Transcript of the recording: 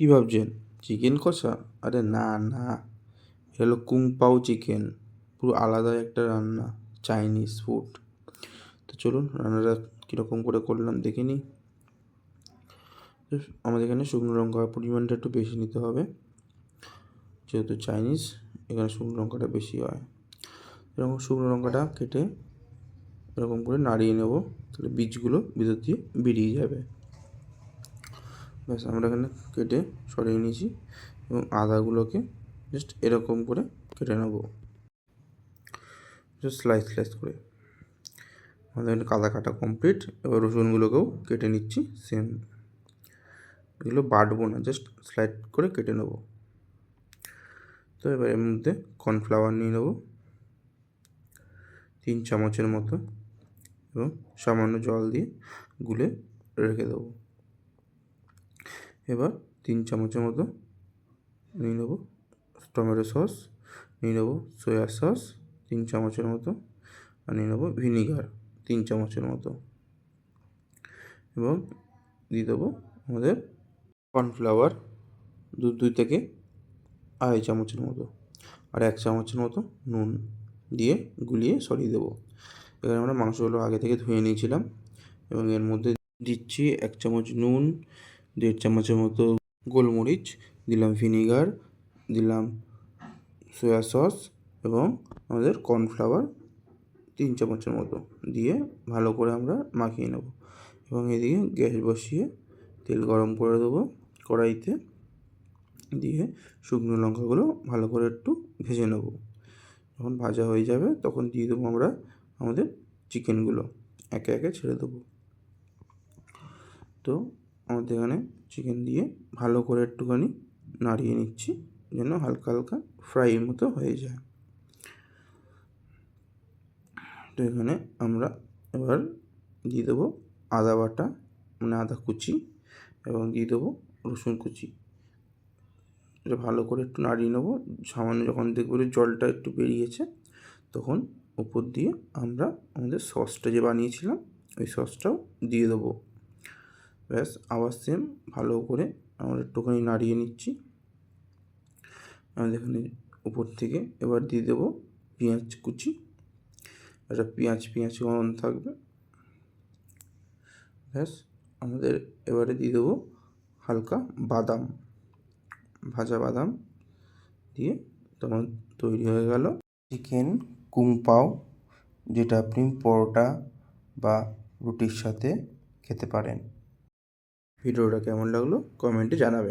কী ভাবছেন? চিকেন কষা? আরে না না। এটা হলো কুং পাও চিকেন। পুরো আলাদা একটা রান্না, চাইনিজ ফুড। তো চলুন, রান্নাটা কীরকম করে করলাম দেখে নিই। আমাদের এখানে শুকনো লঙ্কার পরিমাণটা একটু বেশি নিতে হবে। যেহেতু চাইনিজ, এখানে শুকনো লঙ্কাটা বেশি হয়। এরকম শুকনো লঙ্কাটা কেটে এরকম করে নাড়িয়ে নেব। তাহলে বীজগুলো ভিতর দিয়ে বেরিয়ে যাবে। ব্যাস আমরা এখানে কেটে সরিয়ে নিয়েছি এবং আদাগুলোকে জাস্ট এরকম করে কেটে নেব। জাস্ট স্লাইস স্লাইস করে। আমাদের এখানে কাদা কাটা কমপ্লিট এবার রসুনগুলোকেও কেটে নিচ্ছি সেম এগুলো বাটবো না জাস্ট স্লাইড করে কেটে নেব। তো এবার এর মধ্যে কর্নফ্লাওয়ার নিয়ে নেব। তিন চামচের মতো এবং সামান্য জল দিয়ে গুলে রেখে দেবো। এবার তিন চামচের মতো নিয়ে নেব টমেটো সস, নিয়ে নেব সয়া সস তিন চামচের মতো আর নিয়ে নেব ভিনিগার তিন চামচের মতো। এবং দিয়ে দেবো আমাদের কর্নফ্লাওয়ার দু দুই থেকে আড়াই চামচের মতো আর এক চামচের মতো নুন দিয়ে গুলিয়ে সরিয়ে দেবো। এখানে আমরা মাংসগুলো আগে থেকে ধুয়ে নিয়েছিলাম এবং এর মধ্যে দিচ্ছি এক চামচ নুন দেড় চামচের মতো গোলমরিচ, দিলাম ভিনিগার, দিলাম সয়া সস এবং আমাদের কর্নফ্লাওয়ার তিন চামচের মতো দিয়ে ভালো করে আমরা মাখিয়ে নেব। এবং এদিকে গ্যাস বসিয়ে তেল গরম করে দেবো কড়াইতে। দিয়ে শুকনো লঙ্কাগুলো ভালো করে একটু ভেজে নেব। যখন ভাজা হয়ে যাবে তখন দিয়ে দেবো আমরা আমাদের চিকেনগুলো একে একে ছেড়ে দেবো। তো আমাদের এখানে চিকেন দিয়ে ভালো করে একটুখানি নাড়িয়ে নিচ্ছি, যেন হালকা হালকা ফ্রাইয়ের মতো হয়ে যায়। তো এখানে আমরা এবার দিয়ে দেবো আদা বাটা মানে আদা কুচি এবং দিয়ে দেবো রসুন কুচি। এটা ভালো করে একটু নাড়িয়ে নেব, সামান্য যখন দেখব যে জলটা একটু বেরিয়েছে, তখন উপর দিয়ে আমরা আমাদের সসটা যে বানিয়েছিলাম, ওই সসটাও দিয়ে দেবো। ব্যাস, আবার সেম ভালো করে আমরা একটুখানি নাড়িয়ে নিচ্ছি। আমাদের এখানে উপর থেকে এবার দিয়ে দেবো পেঁয়াজ কুচি। একটা পেঁয়াজ পেঁয়াজ গরম থাকবে। ব্যাস, আমাদের এবারে দিয়ে দেবো হালকা বাদাম, ভাজা বাদাম দিয়ে তোমার তৈরি হয়ে গেল। চিকেন কুং পাও যেটা আপনি পরোটা বা রুটির সাথে খেতে পারেন। ভিডিওটা কেমন লাগল কমেন্টে জানাবেন।